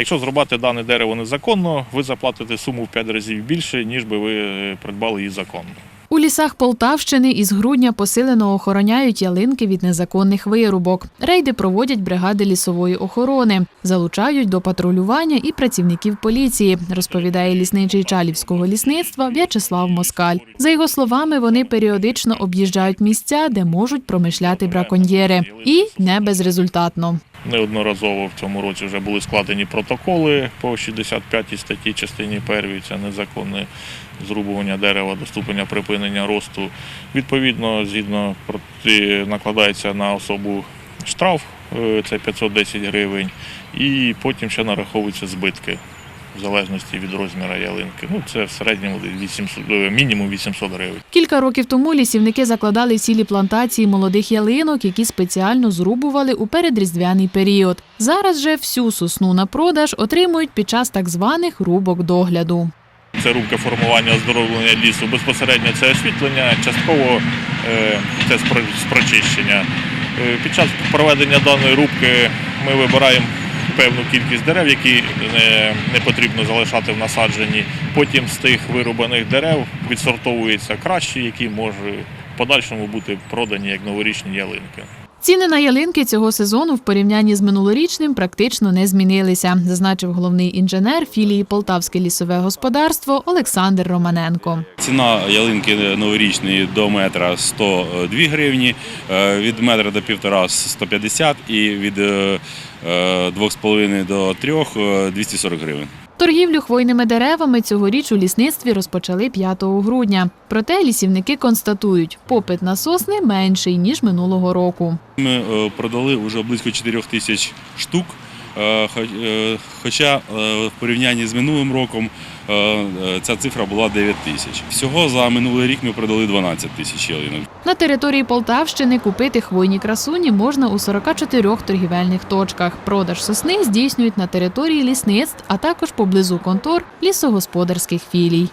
Якщо зрубати дане дерево незаконно, ви заплатите суму в 5 разів більше, ніж би ви придбали її законно. У лісах Полтавщини із грудня посилено охороняють ялинки від незаконних вирубок. Рейди проводять бригади лісової охорони, залучають до патрулювання і працівників поліції, розповідає лісничий Чалівського лісництва В'ячеслав Москаль. За його словами, вони періодично об'їжджають місця, де можуть промишляти браконьєри, і не безрезультатно. Неодноразово в цьому році вже були складені протоколи по 65 статті частині 1, це незаконне зрубування дерева до ступеня припинення росту. Відповідно, згідно накладається на особу штраф, е, це 510 гривень, і потім ще нараховуються збитки. В залежності від розміру ялинки. Ну, це в середньому десь 800, е, мінімум 800 гривень. Кілька років тому лісівники закладали цілі плантації молодих ялинок, які спеціально зрубували у передріздвяний період. Зараз же всю сосну на продаж отримують під час так званих рубок догляду. Це рубка формування оздоровлення лісу. Безпосередньо це освітлення, частково е, це спро- спрочищення. Е, Під час проведення даної рубки ми вибираємо певну кількість дерев, які не, потрібно залишати в насадженні. Потім з тих вирубаних дерев відсортовуються кращі, які можуть в подальшому бути продані як новорічні ялинки. Ціни на ялинки цього сезону в порівнянні з минулорічним практично не змінилися, зазначив головний інженер філії Полтавське лісове господарство Олександр Романенко. Ціна ялинки новорічної до метра 102 гривні, е, від метра до півтора 150 і від е, е, 2,5 до 3 е, 240 гривень. Торгівлю хвойними деревами цьогоріч у лісництві розпочали 5 грудня. Проте лісівники констатують, попит на сосни менший ніж минулого року. Ми е, продали вже близько 4 тисяч штук. Хо- Хоча е, в порівнянні з минулим роком е, е, ця цифра була 9 тисяч. Всього за минулий рік ми продали 12 тисяч ялинок. На території Полтавщини купити хвойні красуні можна у 44 торгівельних точках. Продаж сосни здійснюють на території лісництв, а також поблизу контор лісогосподарських філій.